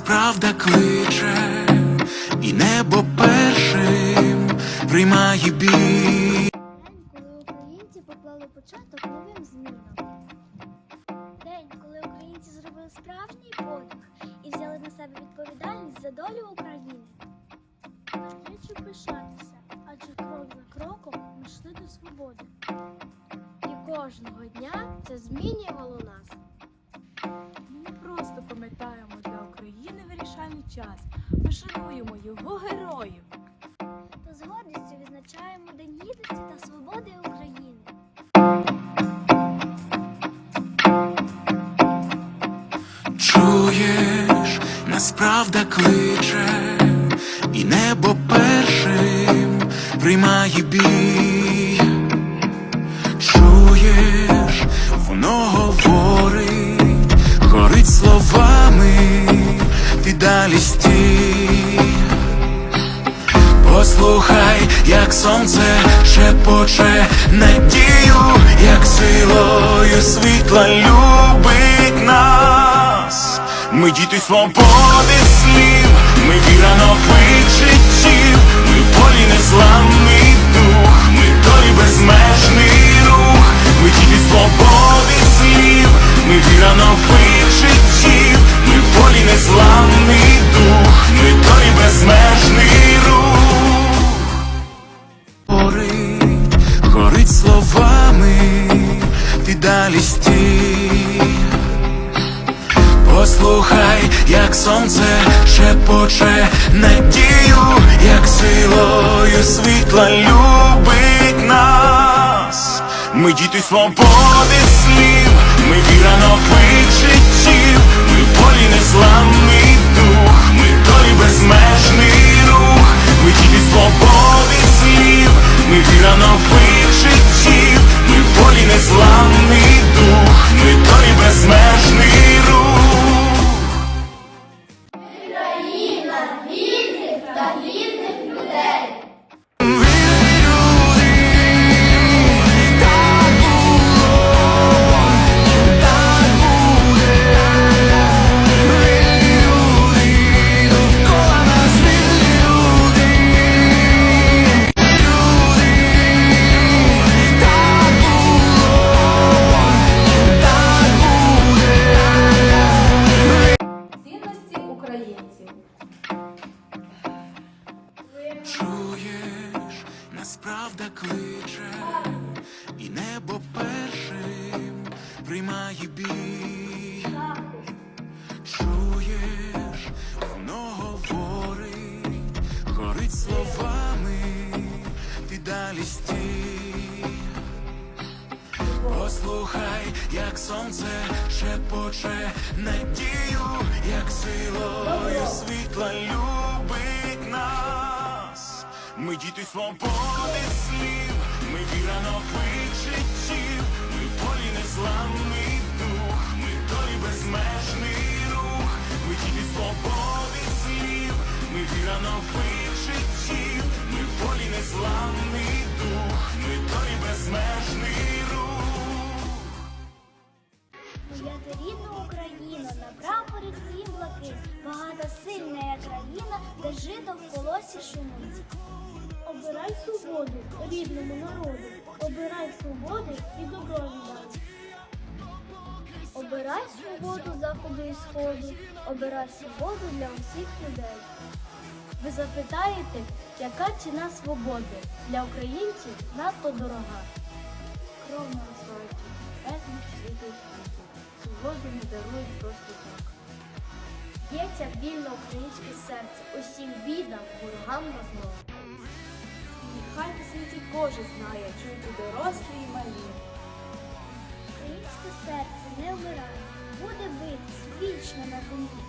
нас правда кличе, і небо першим приймає бій. День, коли українці поклали початок новим змінам. День, коли українці зробили справжній подвиг і взяли на себе відповідальність за долю України. Хочу пишатися, адже крок за кроком ми йшли до свободи. І кожного дня це змінювало нас. Ми не просто пам'ятаємо час. Ми шануємо його героїв. Та з гордістю відзначаємо День гідності та свободи України. Чуєш, нас правда кличе, і небо першим приймає бій. Чуєш, воно як сонце шепоче надію, як силою світла любить нас. Ми діти свободи слів, ми віра нових життів, ми волі незламний дух, ми долі безмежний Послухай, як сонце шепоче надію, як силою світла любить нас. Ми діти свободи слів, ми віра нових життів, ми в полі Цінності українців. Чуєш, правда кличе, і небо першим приймає бій. Чуєш, воно говорить, горить словами, ти далі стій. Послухай, як сонце шепоче надію, як силою світла. Ми діти свободи слів, ми віра нових життів, ми в полі незламний дух, ми долі безмежний рух, ми діти свободи слів, ми віра нових життів, ми в полі незламний дух, ми долі безмежний рух. Моя рідна Україна, на прапорі твої блакит, багата сильна країна, де жито в колосі шумить. Обирай свободу рідному народу, обирай свободи і добро віддай. Обирай свободу заходу і сходу, обирай свободу для усіх людей. Ви запитаєте, яка ціна свободи для українців надто дорога. Кров на асфальті, безліч світу світу. Свободу не дарують просто так. Б'ється вільно українське серце, усім бідам, ворогам на зло хай на світі кожен знає, чують дорослі і малі. Українське серце не вмирає, буде бити вічно на землі.